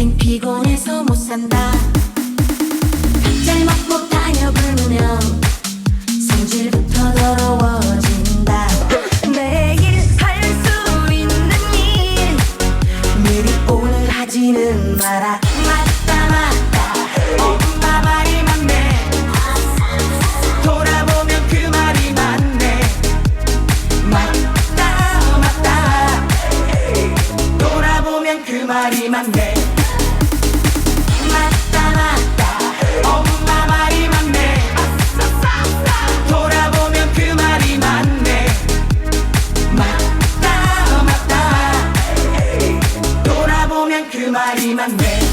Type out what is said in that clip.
인생 피곤해서 못 산다. 잘 먹고 다녀 굶으면 성질부터 더러워진다. 매일 할 수 있는 일 미리 오늘 하지는 마라 말이 맞네. 맞다 맞다. 엄마 말이 맞네. 돌아보면 그 말이 맞네. 맞다 맞다. 돌아보면 그 말이 맞네